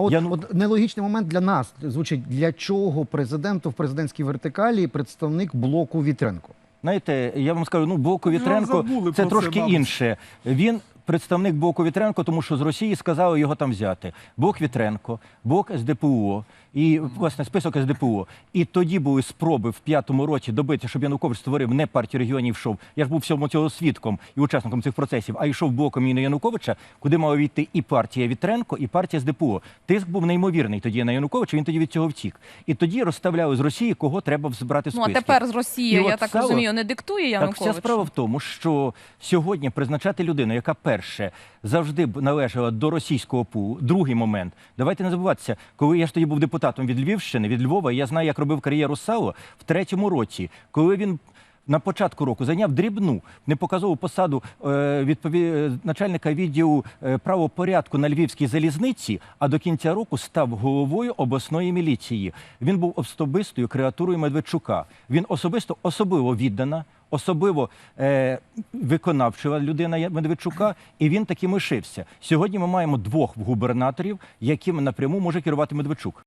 От, Яну- от нелогічний момент для нас звучить, для чого президенту в президентській вертикалі представник блоку Вітренко? Знаєте, я вам скажу, ну Боку Вітренко забули це про це, трошки мабуть. інше. Він представник Боку Вітренко, тому що з Росії сказали його там взяти. Бок Вітренко, Бок СДПУ і власне список СДПУ. І тоді були спроби в п'ятому році добити, щоб Янукович створив не партію регіонів. Йшов. Я ж був всьому цього свідком і учасником цих процесів, а йшов боком Ніни Януковича, куди мала війти і партія Вітренко, і партія СДПУ. Тиск був неймовірний тоді на Януковича. Він тоді від цього втік. І тоді розставляли з Росії, кого треба збирати в Ну а тепер з Росії, я так розумію, не диктує Так Януковичу? вся справа в тому, що сьогодні призначати людину, яка перше завжди належала до російського пулу. Другий момент. Давайте не забуватися, коли я ж тоді був депутатом від Львівщини, від Львова, я знаю, як робив кар'єру Сало в третьому році, коли він. На початку року зайняв дрібну непоказову посаду е, відпові... начальника відділу е, правопорядку на львівській залізниці, а до кінця року став головою обласної міліції. Він був особистою креатурою Медведчука. Він особисто особливо віддана, особливо е, виконавчива людина Медведчука, і він таким лишився. Сьогодні ми маємо двох губернаторів, якими напряму може керувати Медведчук.